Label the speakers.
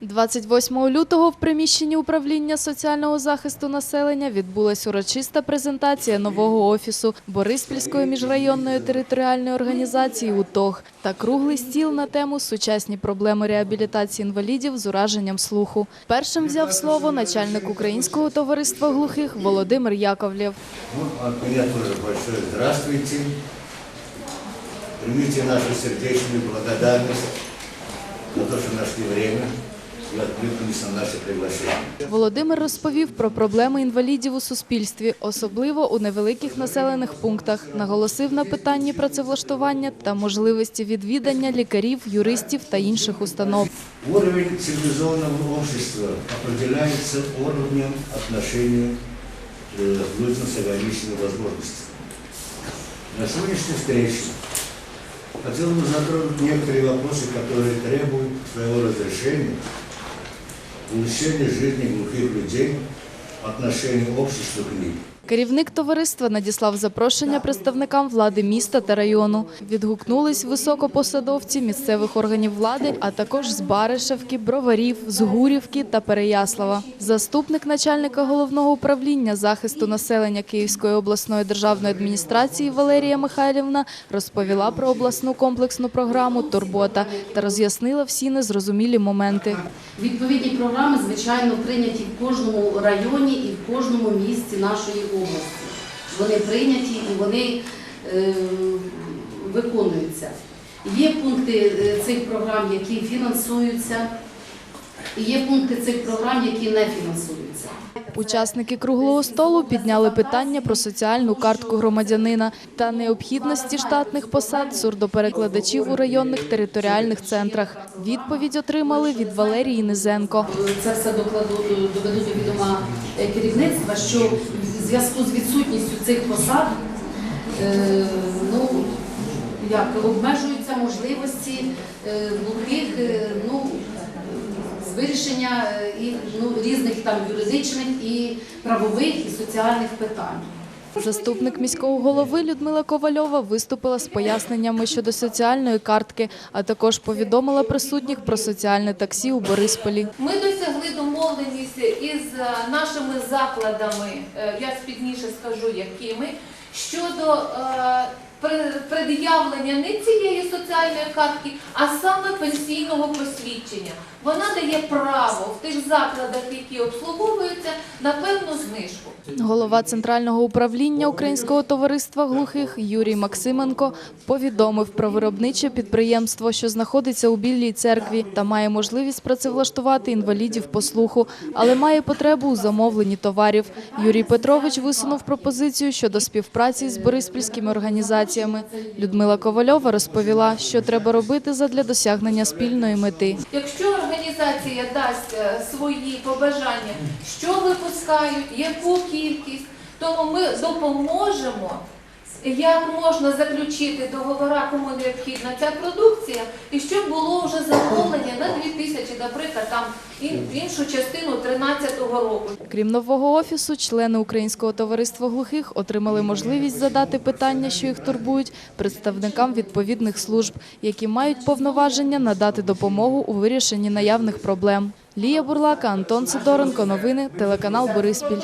Speaker 1: 28 лютого в приміщенні управління соціального захисту населення відбулась урочиста презентація нового офісу Бориспільської міжрайонної територіальної організації УТОГ та круглий стіл на тему сучасні проблеми реабілітації інвалідів з ураженням слуху. Першим взяв слово начальник українського товариства глухих Володимир Яковлєв.
Speaker 2: Ну, от меня большое здравствуйте. Примите нашу сердечную благодарность за то, что нашли время и откликнулись на наше приглашение.
Speaker 1: Володимир розповів про проблеми інвалідів у суспільстві, особливо у невеликих населених пунктах. Наголосив на питанні працевлаштування та можливості відвідання лікарів, юристів та інших установ.
Speaker 2: Уровень цивилизованного общества определяется уровнем отношения э, к людям с ограниченными возможностями. На сегодняшней встрече хотел бы затронуть некоторые вопросы, которые требуют своего разрешения, улучшения жизни глухих людей, отношения общества к ним.
Speaker 1: Керівник товариства надіслав запрошення представникам влади міста та району. Відгукнулись високопосадовці місцевих органів влади, а також з Баришевки, Броварів, з Гурівки та Переяслава. Заступник начальника головного управління захисту населення Київської обласної державної адміністрації Валерія Михайлівна розповіла про обласну комплексну програму Турбота та роз'яснила всі незрозумілі моменти.
Speaker 3: Відповідні програми, звичайно, прийняті в кожному районі і в кожному місті нашої області. Вони прийняті і вони е, виконуються. Є пункти е, цих програм, які фінансуються, і є пункти цих програм, які не фінансуються.
Speaker 1: Учасники круглого столу підняли питання про соціальну картку громадянина та необхідності штатних посад сурдоперекладачів у районних територіальних центрах. Відповідь отримали від Валерії Низенко.
Speaker 3: Це все докладу доведу до відома е, керівництва, що в зв'язку з відсутністю цих посад е, ну, як, обмежуються можливості е, глухих ну, вирішення е, і, ну, різних там юридичних і правових і соціальних питань.
Speaker 1: Заступник міського голови Людмила Ковальова виступила з поясненнями щодо соціальної картки, а також повідомила присутніх про соціальне таксі у Борисполі.
Speaker 4: Ми досягли домовленість із е, нашими закладами, е, я спізніше скажу якими, щодо пред'явлення не цієї соціальної картки, а саме пенсійного посвідчення. Вона дає право в тих закладах, які обслуговуються, на певну знижку.
Speaker 1: Голова Центрального управління Українського товариства глухих Юрій Максименко повідомив про виробниче підприємство, що знаходиться у Білій церкві та має можливість працевлаштувати інвалідів по слуху, але має потребу у замовленні товарів. Юрій Петрович висунув пропозицію щодо співпраці з бориспільськими організаціями. Людмила Ковальова розповіла, що треба робити задля досягнення спільної мети.
Speaker 4: Якщо організація дасть е, свої побажання, що випускають, яку кількість, то ми допоможемо, як можна заключити договори, кому необхідна ця продукція, і щоб було вже замовлення на 2000, наприклад, там ін- іншу частину 2013 року.
Speaker 1: Крім нового офісу, члени Українського товариства глухих отримали можливість задати питання, що їх турбують, представникам відповідних служб, які мають повноваження надати допомогу у вирішенні наявних проблем. Лія Бурлака, Антон Сидоренко. Новини телеканал Бориспіль.